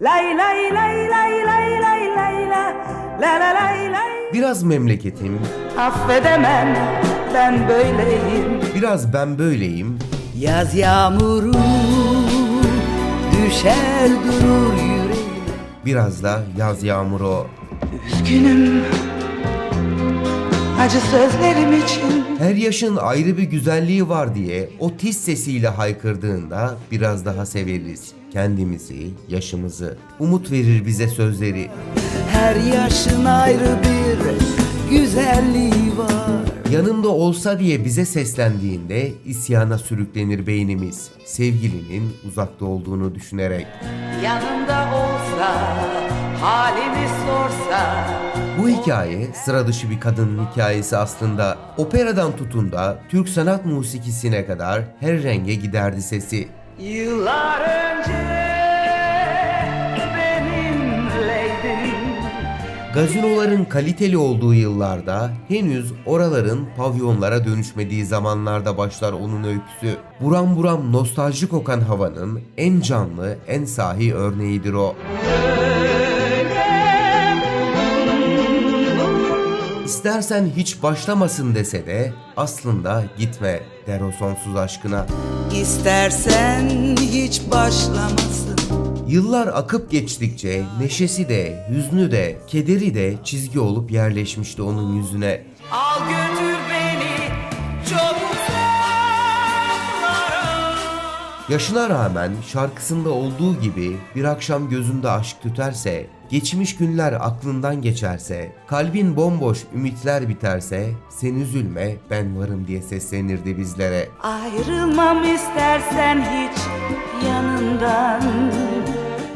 Lay lay lay lay lay lay lay la la la lay lay. Biraz memleketim, Affedemem ben böyleyim. Biraz ben böyleyim, Yaz yağmuru düşer durur yüreğime biraz da yaz yağmuru. Üzgünüm acı sözlerim için. Her yaşın ayrı bir güzelliği var diye o tiz sesiyle haykırdığında biraz daha severiz. Kendimizi, yaşımızı. Umut verir bize sözleri. Her yaşın ayrı bir güzelliği var Yanında olsa diye bize seslendiğinde isyana sürüklenir beynimiz. Sevgilinin uzakta olduğunu düşünerek. Yanımda olsa halimi sorsa Bu hikaye sıra dışı bir kadının hikayesi aslında. Operadan tutun da Türk sanat musikisine kadar her renge giderdi sesi. Yıllar önce benimleydin Gazinoların kaliteli olduğu yıllarda henüz oraların pavyonlara dönüşmediği zamanlarda başlar onun öyküsü. Buram buram nostalji kokan havanın en canlı, en sahi örneğidir o. İstersen hiç başlamasın dese de aslında gitme der o sonsuz aşkına. İstersen hiç başlamasın Yıllar akıp geçtikçe neşesi de, hüznü de, kederi de çizgi olup yerleşmişti onun yüzüne. Al götür beni uzaklara Yaşına rağmen şarkısında olduğu gibi bir akşam gözünde aşk tüterse, geçmiş günler aklından geçerse, kalbin bomboş ümitler biterse, sen üzülme ben varım diye seslenirdi bizlere. Ayrılmam istersen hiç yanından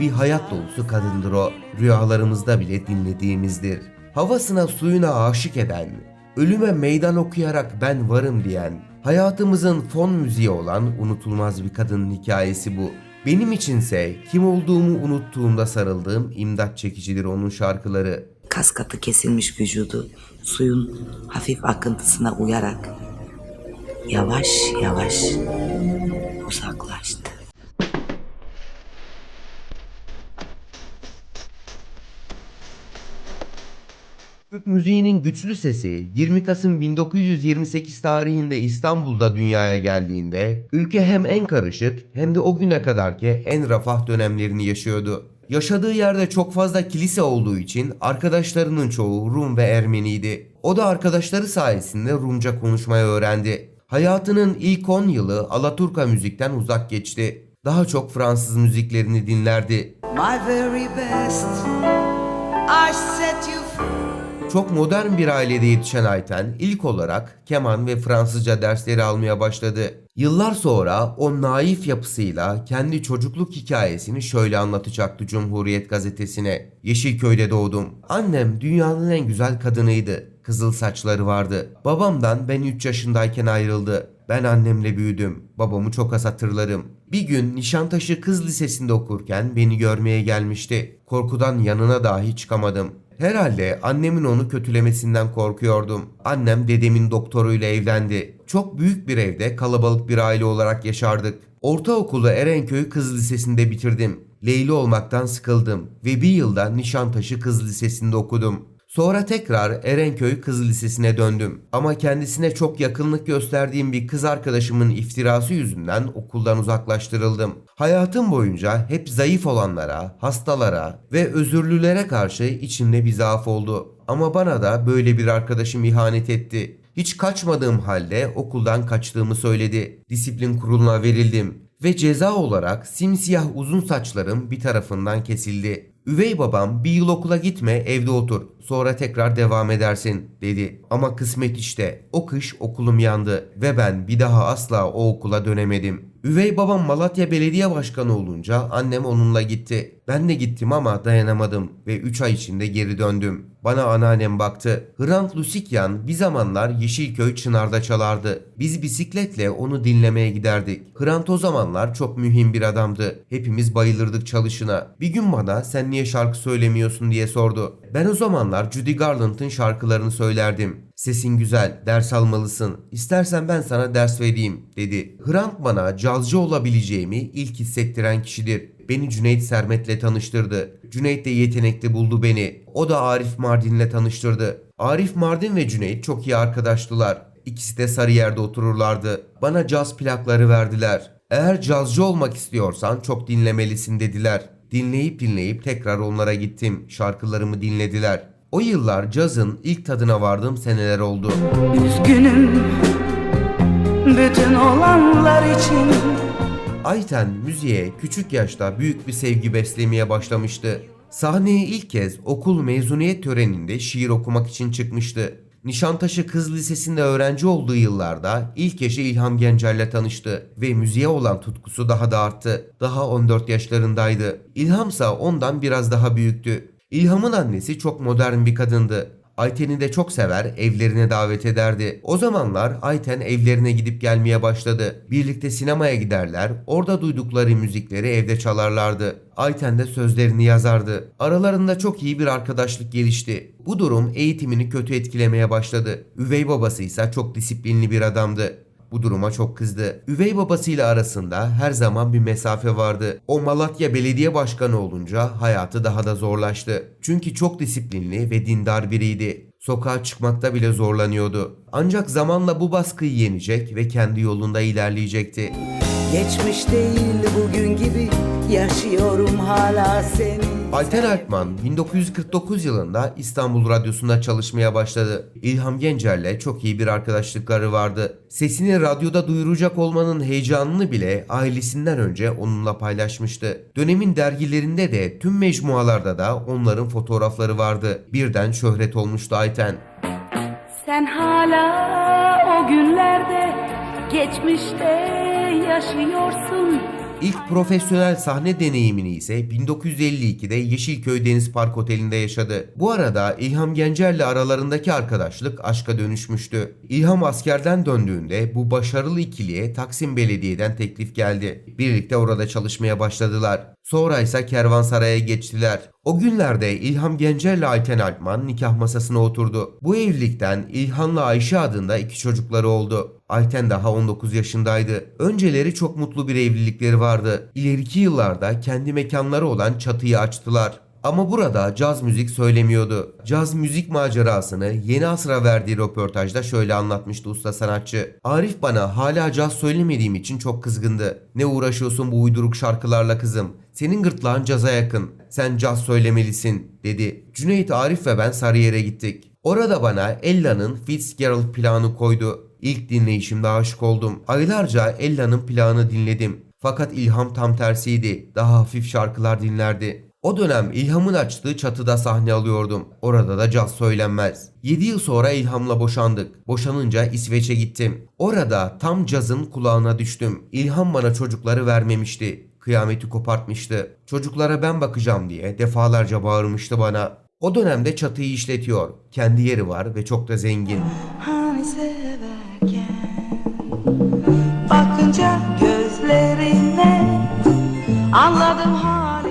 Bir hayat dolusu kadındır o. Rüyalarımızda bile dinlediğimizdir. Havasına suyuna aşık eden, ölüme meydan okuyarak ben varım diyen, hayatımızın fon müziği olan unutulmaz bir kadının hikayesi bu. Benim içinse kim olduğumu unuttuğumda sarıldığım imdat çekicidir onun şarkıları. Kas katı kesilmiş vücudu suyun hafif akıntısına uyarak yavaş yavaş uzaklaştı. Türk müziğinin güçlü sesi 20 Kasım 1928 tarihinde İstanbul'da dünyaya geldiğinde ülke hem en karışık hem de o güne kadarki en refah dönemlerini yaşıyordu. Yaşadığı yerde çok fazla kilise olduğu için arkadaşlarının çoğu Rum ve Ermeniydi. O da arkadaşları sayesinde Rumca konuşmayı öğrendi. Hayatının ilk 10 yılı Alaturka müzikten uzak geçti. Daha çok Fransız müziklerini dinlerdi. My very best I set you free Çok modern bir ailede yetişen Ayten ilk olarak keman ve Fransızca dersleri almaya başladı. Yıllar sonra o naif yapısıyla kendi çocukluk hikayesini şöyle anlatacaktı Cumhuriyet gazetesine. Yeşilköy'de doğdum. Annem dünyanın en güzel kadınıydı. Kızıl saçları vardı. Babamdan ben 3 yaşındayken ayrıldı. Ben annemle büyüdüm. Babamı çok az hatırlarım. Bir gün Nişantaşı Kız Lisesi'nde okurken beni görmeye gelmişti. Korkudan yanına dahi çıkamadım. Herhalde annemin onu kötülemesinden korkuyordum. Annem dedemin doktoruyla evlendi. Çok büyük bir evde kalabalık bir aile olarak yaşardık. Ortaokulu Erenköy Kız Lisesi'nde bitirdim. Leyli olmaktan sıkıldım ve bir yılda Nişantaşı Kız Lisesi'nde okudum. Sonra tekrar Erenköy Kız Lisesi'ne döndüm. Ama kendisine çok yakınlık gösterdiğim bir kız arkadaşımın iftirası yüzünden okuldan uzaklaştırıldım. Hayatım boyunca hep zayıf olanlara, hastalara ve özürlülere karşı içimde bir zaaf oldu. Ama bana da böyle bir arkadaşım ihanet etti. Hiç kaçmadığım halde okuldan kaçtığımı söyledi. Disiplin kuruluna verildim ve ceza olarak simsiyah uzun saçlarım bir tarafından kesildi. Üvey babam bir yıl okula gitme evde otur sonra tekrar devam edersin dedi. Ama kısmet işte o kış okulum yandı ve ben bir daha asla o okula dönemedim. Üvey babam Malatya Belediye Başkanı olunca annem onunla gitti. Ben de gittim ama dayanamadım ve 3 ay içinde geri döndüm. Bana anneannem baktı. Hrant Lusikyan bir zamanlar Yeşilköy Çınar'da çalardı. Biz bisikletle onu dinlemeye giderdik. Hrant o zamanlar çok mühim bir adamdı. Hepimiz bayılırdık çalışına. Bir gün bana sen niye şarkı söylemiyorsun diye sordu. Ben o zamanlar Judy Garland'ın şarkılarını söylerdim. Sesin güzel, ders almalısın. İstersen ben sana ders vereyim dedi. Hrant bana cazcı olabileceğimi ilk hissettiren kişidir. Beni Cüneyt Sermet'le tanıştırdı. Cüneyt de yetenekli buldu beni. O da Arif Mardin'le tanıştırdı. Arif Mardin ve Cüneyt çok iyi arkadaştılar. İkisi de Sarıyer'de otururlardı. Bana caz plakları verdiler. Eğer cazcı olmak istiyorsan çok dinlemelisin dediler. Dinleyip dinleyip tekrar onlara gittim. Şarkılarımı dinlediler. O yıllar cazın ilk tadına vardığım seneler oldu. Üzgünüm bütün olanlar için Ayten müziğe küçük yaşta büyük bir sevgi beslemeye başlamıştı. Sahneye ilk kez okul mezuniyet töreninde şiir okumak için çıkmıştı. Nişantaşı Kız Lisesi'nde öğrenci olduğu yıllarda ilk eşi İlham Gencer'le tanıştı ve müziğe olan tutkusu daha da arttı. Daha 14 yaşlarındaydı. İlhamsa ondan biraz daha büyüktü. İlham'ın annesi çok modern bir kadındı. Ayten'i de çok sever, evlerine davet ederdi. O zamanlar Ayten evlerine gidip gelmeye başladı. Birlikte sinemaya giderler, orada duydukları müzikleri evde çalarlardı. Ayten de sözlerini yazardı. Aralarında çok iyi bir arkadaşlık gelişti. Bu durum eğitimini kötü etkilemeye başladı. Üvey babası ise çok disiplinli bir adamdı. Bu duruma çok kızdı. Üvey babasıyla arasında her zaman bir mesafe vardı. O Malatya Belediye Başkanı olunca hayatı daha da zorlaştı. Çünkü çok disiplinli ve dindar biriydi. Sokağa çıkmakta bile zorlanıyordu. Ancak zamanla bu baskıyı yenecek ve kendi yolunda ilerleyecekti. Geçmiş değil bugün gibi yaşıyorum hala seni Ayten Alpman 1949 yılında İstanbul Radyosu'nda çalışmaya başladı. İlham Gencer'le çok iyi bir arkadaşlıkları vardı. Sesini radyoda duyuracak olmanın heyecanını bile ailesinden önce onunla paylaşmıştı. Dönemin dergilerinde de tüm mecmualarda da onların fotoğrafları vardı. Birden şöhret olmuştu Ayten. Sen hala o günlerde geçmişte yaşıyorsun. İlk profesyonel sahne deneyimini ise 1952'de Yeşilköy Deniz Park Oteli'nde yaşadı. Bu arada İlham Gencer'le aralarındaki arkadaşlık aşka dönüşmüştü. İlham askerden döndüğünde bu başarılı ikiliye Taksim Belediye'den teklif geldi. Birlikte orada çalışmaya başladılar. Sonra ise Kervansaray'a geçtiler. O günlerde İlham Gencer'le Ayten Alpman nikah masasına oturdu. Bu evlilikten İlhan'la Ayşe adında iki çocukları oldu. Ayten daha 19 yaşındaydı. Önceleri çok mutlu bir evlilikleri vardı. İleriki yıllarda kendi mekanları olan çatıyı açtılar. Ama burada caz müzik söylemiyordu. Caz müzik macerasını Yeni Asır'a verdiği röportajda şöyle anlatmıştı usta sanatçı. Arif bana hala caz söylemediğim için çok kızgındı. Ne uğraşıyorsun bu uyduruk şarkılarla kızım? Senin gırtlağın caza yakın. Sen caz söylemelisin dedi. Cüneyt Arif ve ben Sarıyer'e gittik. Orada bana Ella'nın Fitzgerald planı koydu. İlk dinleyişimde aşık oldum. Aylarca Ella'nın planı dinledim. Fakat ilham tam tersiydi. Daha hafif şarkılar dinlerdi. O dönem İlham'ın açtığı çatıda sahne alıyordum. Orada da caz söylenmez. 7 yıl sonra İlham'la boşandık. Boşanınca İsveç'e gittim. Orada tam cazın kulağına düştüm. İlham bana çocukları vermemişti. Kıyameti kopartmıştı. Çocuklara ben bakacağım diye defalarca bağırmıştı bana. O dönemde çatıyı işletiyor. Kendi yeri var ve çok da zengin. Hani severken Bakınca gözlerine Anladım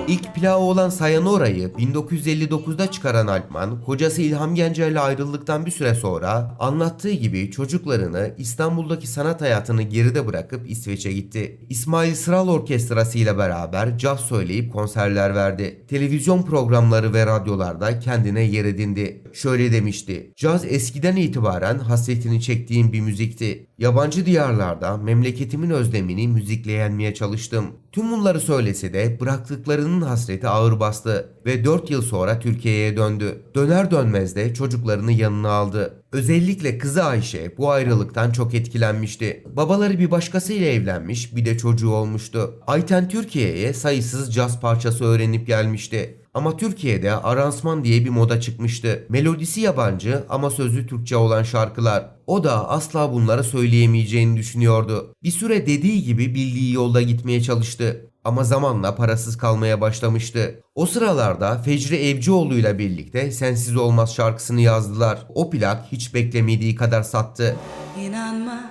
İlk plağı olan Sayanora'yı 1959'da çıkaran Alpman, kocası İlham Gencer'le ayrıldıktan bir süre sonra anlattığı gibi çocuklarını İstanbul'daki sanat hayatını geride bırakıp İsveç'e gitti. İsmail Sıral Orkestrası ile beraber caz söyleyip konserler verdi. Televizyon programları ve radyolarda kendine yer edindi. Şöyle demişti. Caz eskiden itibaren hasretini çektiğim bir müzikti. Yabancı diyarlarda memleketimin özlemini müzikle yenmeye çalıştım. Tüm bunları söylese de bıraktıklarının hasreti ağır bastı ve 4 yıl sonra Türkiye'ye döndü. Döner dönmez de çocuklarını yanına aldı. Özellikle kızı Ayşe bu ayrılıktan çok etkilenmişti. Babaları bir başkasıyla evlenmiş bir de çocuğu olmuştu. Ayten Türkiye'ye sayısız caz parçası öğrenip gelmişti. Ama Türkiye'de aransman diye bir moda çıkmıştı. Melodisi yabancı ama sözü Türkçe olan şarkılar. O da asla bunları söyleyemeyeceğini düşünüyordu. Bir süre dediği gibi bildiği yolda gitmeye çalıştı. Ama zamanla parasız kalmaya başlamıştı. O sıralarda Fecri Evcioğlu ile birlikte Sensiz Olmaz şarkısını yazdılar. O plak hiç beklemediği kadar sattı. İnanma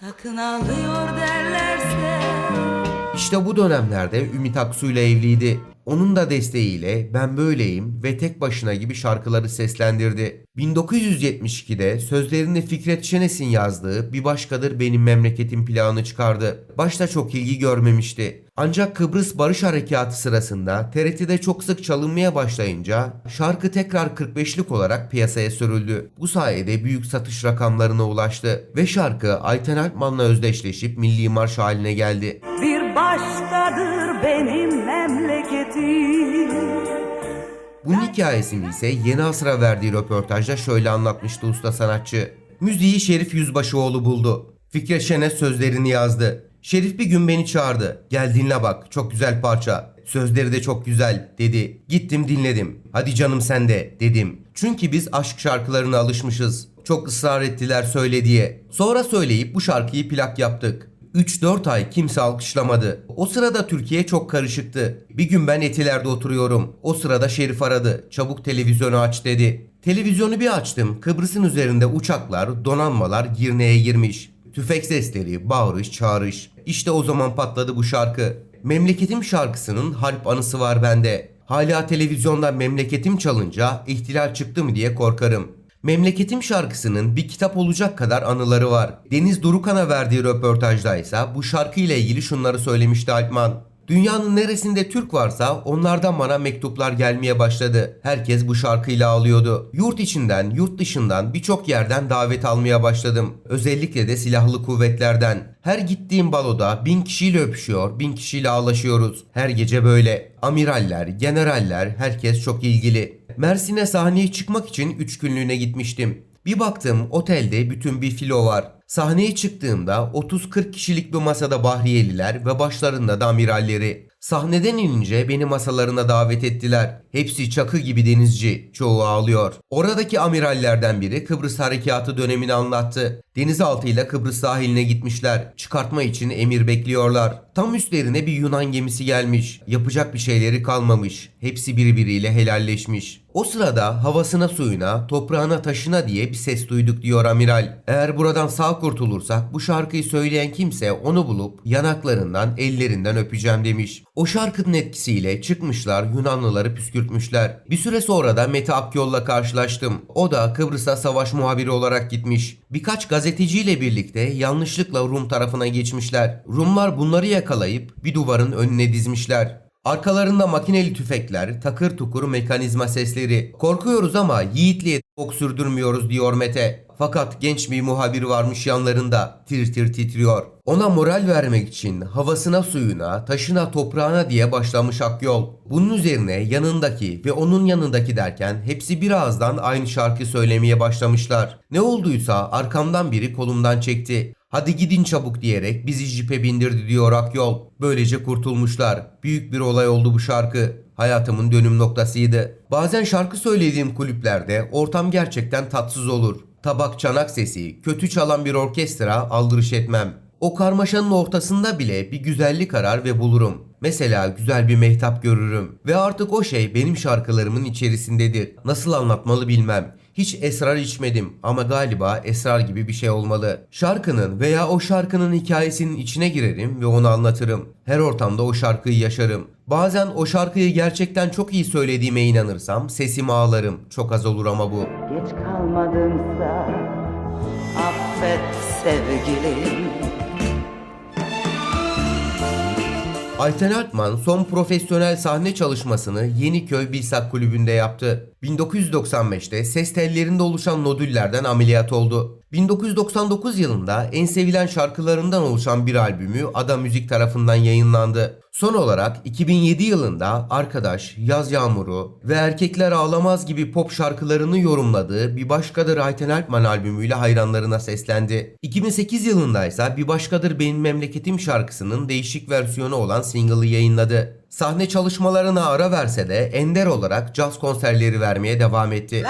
sakın ağlıyor derlerse İşte bu dönemlerde Ümit Aksu ile evliydi. Onun da desteğiyle Ben Böyleyim ve Tek Başına gibi şarkıları seslendirdi. 1972'de sözlerini Fikret Şenes'in yazdığı Bir Başkadır Benim Memleketim planı çıkardı. Başta çok ilgi görmemişti. Ancak Kıbrıs Barış Harekatı sırasında TRT'de çok sık çalınmaya başlayınca şarkı tekrar 45'lik olarak piyasaya sürüldü. Bu sayede büyük satış rakamlarına ulaştı ve şarkı Ayten Alpman'la özdeşleşip milli marş haline geldi. Bir başkadır benim memleketim Bunun hikayesini ise Yeni Asır'a verdiği röportajda şöyle anlatmıştı usta sanatçı. Müziği Şerif Yüzbaşıoğlu buldu. Fikret Şenes sözlerini yazdı. Şerif bir gün beni çağırdı. Gel dinle bak çok güzel parça. Sözleri de çok güzel dedi. Gittim dinledim. Hadi canım sen de dedim. Çünkü biz aşk şarkılarına alışmışız. Çok ısrar ettiler söyle diye. Sonra söyleyip bu şarkıyı plak yaptık. 3-4 ay kimse alkışlamadı. O sırada Türkiye çok karışıktı. Bir gün ben Etiler'de oturuyorum. O sırada Şerif aradı. Çabuk televizyonu aç dedi. Televizyonu bir açtım. Kıbrıs'ın üzerinde uçaklar, donanmalar Girne'ye girmiş. Tüfek sesleri, bağırış, çağrış. İşte o zaman patladı bu şarkı. Memleketim şarkısının harp anısı var bende. Hala televizyonda memleketim çalınca ihtilal çıktı mı diye korkarım. Memleketim şarkısının bir kitap olacak kadar anıları var. Deniz Durukan'a verdiği röportajda ise bu şarkıyla ilgili şunları söylemişti Alpman. Dünyanın neresinde Türk varsa onlardan bana mektuplar gelmeye başladı. Herkes bu şarkıyla ağlıyordu. Yurt içinden, yurt dışından birçok yerden davet almaya başladım. Özellikle de silahlı kuvvetlerden. Her gittiğim baloda bin kişiyle öpüşüyor, bin kişiyle ağlaşıyoruz. Her gece böyle. Amiraller, generaller, herkes çok ilgili. Mersin'e sahneye çıkmak için 3 günlüğüne gitmiştim. Bir baktım otelde bütün bir filo var. Sahneye çıktığımda 30-40 kişilik bir masada Bahriyeliler ve başlarında da amiralleri. Sahneden inince beni masalarına davet ettiler. Hepsi çakı gibi denizci, çoğu ağlıyor. Oradaki amirallerden biri Kıbrıs Harekatı dönemini anlattı. Denizaltıyla Kıbrıs sahiline gitmişler. Çıkartma için emir bekliyorlar. Tam üstlerine bir Yunan gemisi gelmiş. Yapacak bir şeyleri kalmamış. Hepsi birbiriyle helalleşmiş. O sırada havasına suyuna, toprağına taşına diye bir ses duyduk diyor amiral. Eğer buradan sağ kurtulursak bu şarkıyı söyleyen kimse onu bulup yanaklarından, ellerinden öpeceğim demiş. O şarkının etkisiyle çıkmışlar Yunanlıları püskürtmüşler. Bir süre sonra da Mete Akyol'la karşılaştım. O da Kıbrıs'a savaş muhabiri olarak gitmiş. Birkaç gazeteciyle birlikte yanlışlıkla Rum tarafına geçmişler. Rumlar bunları yakalayıp bir duvarın önüne dizmişler. Arkalarında makineli tüfekler, takır tukur mekanizma sesleri. Korkuyoruz ama yiğitliğe ok sürdürmüyoruz diyor Mete. Fakat genç bir muhabir varmış yanlarında. Tir tir titriyor. Ona moral vermek için havasına suyuna, taşına toprağına diye başlamış Akyol. Bunun üzerine yanındaki ve onun yanındaki derken hepsi bir ağızdan aynı şarkı söylemeye başlamışlar. Ne olduysa arkamdan biri kolumdan çekti. Hadi gidin çabuk diyerek bizi jipe bindirdi diyor Akyol. Böylece kurtulmuşlar. Büyük bir olay oldu bu şarkı. Hayatımın dönüm noktasıydı. Bazen şarkı söylediğim kulüplerde ortam gerçekten tatsız olur. Tabak çanak sesi, kötü çalan bir orkestra aldırış etmem. O karmaşanın ortasında bile bir güzellik arar ve bulurum. Mesela güzel bir mehtap görürüm ve artık o şey benim şarkılarımın içerisindedir. Nasıl anlatmalı bilmem. Hiç esrar içmedim ama galiba esrar gibi bir şey olmalı. Şarkının veya o şarkının hikayesinin içine girerim ve onu anlatırım. Her ortamda o şarkıyı yaşarım. Bazen o şarkıyı gerçekten çok iyi söylediğime inanırsam sesimi ağlarım. Çok az olur ama bu. Geç kalmadımsa affet sevgilim. Ayten Alpman son profesyonel sahne çalışmasını Yeniköy Bilsak Kulübü'nde yaptı. 1995'te ses tellerinde oluşan nodüllerden ameliyat oldu. 1999 yılında en sevilen şarkılarından oluşan bir albümü Ada Müzik tarafından yayınlandı. Son olarak 2007 yılında Arkadaş, Yaz Yağmuru ve Erkekler Ağlamaz gibi pop şarkılarını yorumladığı Bir Başkadır Ayten Alpman albümüyle hayranlarına seslendi. 2008 yılında ise Bir Başkadır Benim Memleketim şarkısının değişik versiyonu olan single'ı yayınladı. Sahne çalışmalarına ara verse de ender olarak caz konserleri vermeye devam etti.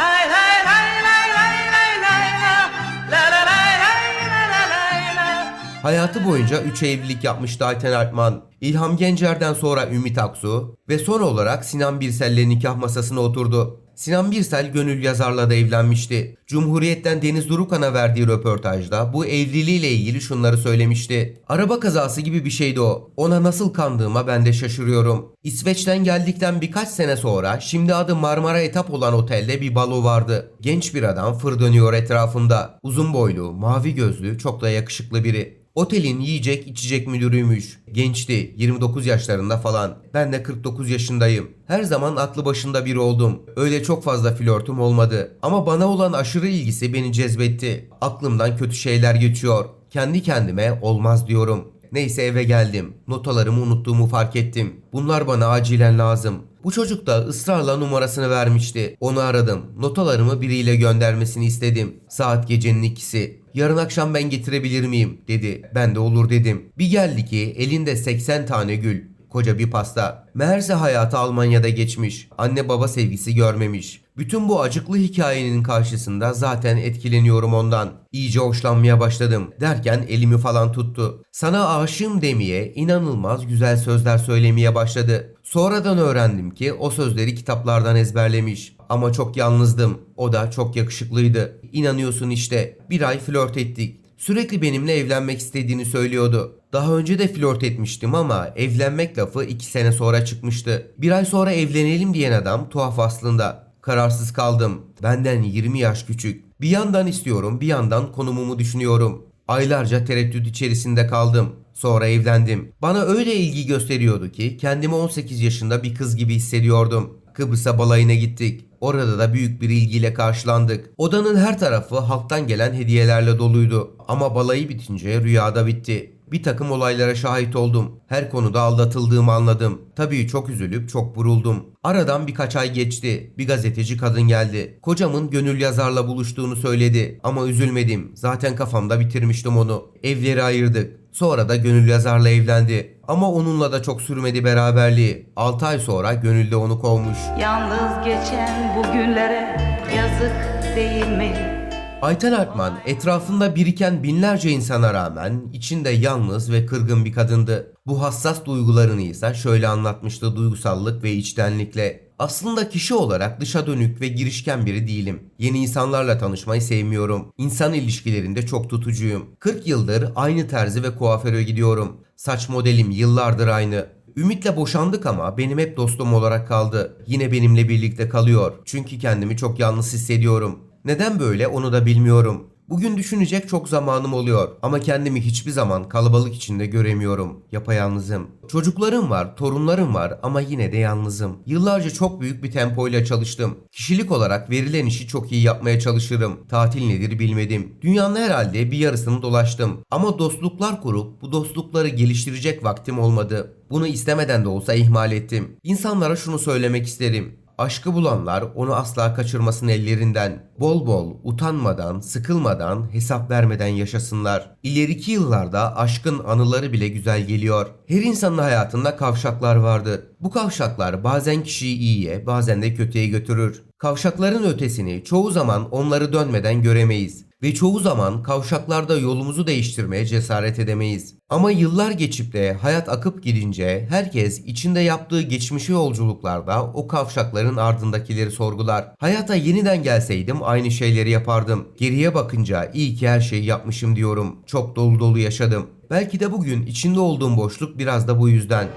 Hayatı boyunca 3 evlilik yapmıştı Ayten Alpman. İlham Gencer'den sonra Ümit Aksu ve son olarak Sinan Birsel'le nikah masasına oturdu. Sinan Birsel Gönül Yazar'la da evlenmişti. Cumhuriyet'ten Deniz Durukan'a verdiği röportajda bu evliliğiyle ilgili şunları söylemişti. Araba kazası gibi bir şeydi o. Ona nasıl kandığıma ben de şaşırıyorum. İsveç'ten geldikten birkaç sene sonra şimdi adı Marmara Etap olan otelde bir balo vardı. Genç bir adam fır dönüyor etrafında. Uzun boylu, mavi gözlü, çok da yakışıklı biri. Otelin yiyecek içecek müdürüymüş. Gençti, 29 yaşlarında falan. Ben de 49 yaşındayım. Her zaman aklı başında biri oldum. Öyle çok fazla flörtüm olmadı. Ama bana olan aşırı ilgisi beni cezbetti. Aklımdan kötü şeyler geçiyor. Kendi kendime olmaz diyorum. Neyse eve geldim. Notalarımı unuttuğumu fark ettim. Bunlar bana acilen lazım. Bu çocuk da ısrarla numarasını vermişti. Onu aradım. Notalarımı biriyle göndermesini istedim. Saat gecenin ikisi. Yarın akşam ben getirebilir miyim dedi. Ben de olur dedim. Bir geldi ki elinde 80 tane gül. Koca bir pasta. Meğerse hayatı Almanya'da geçmiş. Anne baba sevgisi görmemiş. Bütün bu acıklı hikayenin karşısında zaten etkileniyorum ondan. İyice hoşlanmaya başladım. Derken elimi falan tuttu. Sana aşığım demeye inanılmaz güzel sözler söylemeye başladı. Sonradan öğrendim ki o sözleri kitaplardan ezberlemiş. Ama çok yalnızdım. O da çok yakışıklıydı. İnanıyorsun işte. Bir ay flört ettik. Sürekli benimle evlenmek istediğini söylüyordu. Daha önce de flört etmiştim ama evlenmek lafı 2 sene sonra çıkmıştı. Bir ay sonra evlenelim diyen adam tuhaf aslında. Kararsız kaldım. Benden 20 yaş küçük. Bir yandan istiyorum bir yandan konumumu düşünüyorum. Aylarca tereddüt içerisinde kaldım. Sonra evlendim. Bana öyle ilgi gösteriyordu ki kendimi 18 yaşında bir kız gibi hissediyordum. Kıbrıs'a balayına gittik. Orada da büyük bir ilgiyle karşılandık. Odanın her tarafı halktan gelen hediyelerle doluydu. Ama balayı bitince rüyada bitti. Bir takım olaylara şahit oldum. Her konuda aldatıldığımı anladım. Tabii çok üzülüp çok vuruldum. Aradan birkaç ay geçti. Bir gazeteci kadın geldi. Kocamın gönül yazarla buluştuğunu söyledi. Ama üzülmedim. Zaten kafamda bitirmiştim onu. Evleri ayırdık. Sonra da Gönül Yazar'la evlendi. Ama onunla da çok sürmedi beraberliği. 6 ay sonra Gönül de onu kovmuş. Yalnız geçen bu günlere yazık değil mi? Ayten Artman etrafında biriken binlerce insana rağmen içinde yalnız ve kırgın bir kadındı. Bu hassas duygularını ise şöyle anlatmıştı duygusallık ve içtenlikle. Aslında kişi olarak dışa dönük ve girişken biri değilim. Yeni insanlarla tanışmayı sevmiyorum. İnsan ilişkilerinde çok tutucuyum. 40 yıldır aynı terzi ve kuaföre gidiyorum. Saç modelim yıllardır aynı. Ümit'le boşandık ama benim hep dostum olarak kaldı. Yine benimle birlikte kalıyor. Çünkü kendimi çok yalnız hissediyorum. Neden böyle onu da bilmiyorum. Bugün düşünecek çok zamanım oluyor ama kendimi hiçbir zaman kalabalık içinde göremiyorum. Yapayalnızım. Çocuklarım var, torunlarım var ama yine de yalnızım. Yıllarca çok büyük bir tempoyla çalıştım. Kişilik olarak verilen işi çok iyi yapmaya çalışırım. Tatil nedir bilmedim. Dünyanın herhalde bir yarısını dolaştım. Ama dostluklar kurup bu dostlukları geliştirecek vaktim olmadı. Bunu istemeden de olsa ihmal ettim. İnsanlara şunu söylemek isterim. Aşkı bulanlar onu asla kaçırmasın ellerinden. Bol bol, utanmadan, sıkılmadan, hesap vermeden yaşasınlar. İleriki yıllarda aşkın anıları bile güzel geliyor. Her insanın hayatında kavşaklar vardır. Bu kavşaklar bazen kişiyi iyiye, bazen de kötüye götürür. Kavşakların ötesini çoğu zaman onları dönmeden göremeyiz ve çoğu zaman kavşaklarda yolumuzu değiştirmeye cesaret edemeyiz. Ama yıllar geçip de hayat akıp gidince herkes içinde yaptığı geçmişi yolculuklarda o kavşakların ardındakileri sorgular. Hayata yeniden gelseydim aynı şeyleri yapardım. Geriye bakınca iyi ki her şeyi yapmışım diyorum. Çok dolu dolu yaşadım. Belki de bugün içinde olduğum boşluk biraz da bu yüzden.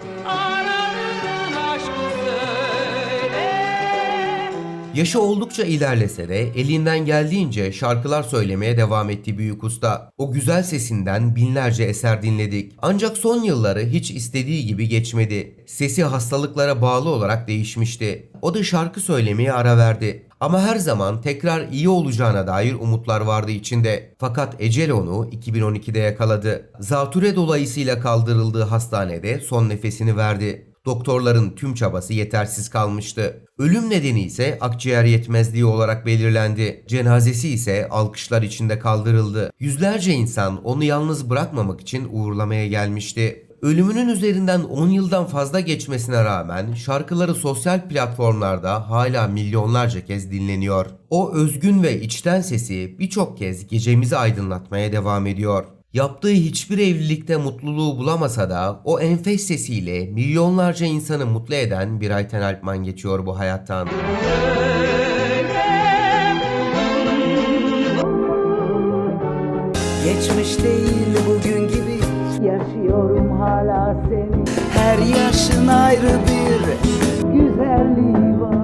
Yaşı oldukça ilerlese de elinden geldiğince şarkılar söylemeye devam etti büyük usta. O güzel sesinden binlerce eser dinledik. Ancak son yılları hiç istediği gibi geçmedi. Sesi hastalıklara bağlı olarak değişmişti. O da şarkı söylemeye ara verdi. Ama her zaman tekrar iyi olacağına dair umutlar vardı içinde. Fakat ecel onu 2012'de yakaladı. Zatüre dolayısıyla kaldırıldığı hastanede son nefesini verdi. Doktorların tüm çabası yetersiz kalmıştı. Ölüm nedeni ise akciğer yetmezliği olarak belirlendi. Cenazesi ise alkışlar içinde kaldırıldı. Yüzlerce insan onu yalnız bırakmamak için uğurlamaya gelmişti. Ölümünün üzerinden 10 yıldan fazla geçmesine rağmen şarkıları sosyal platformlarda hala milyonlarca kez dinleniyor. O özgün ve içten sesi birçok kez gecemizi aydınlatmaya devam ediyor. Yaptığı hiçbir evlilikte mutluluğu bulamasa da o enfes sesiyle milyonlarca insanı mutlu eden bir Ayten Alpman geçiyor bu hayattan. Geçmiş değil bugün gibi. Yaşıyorum hala seni. Her yaşın ayrı bir Güzelliği var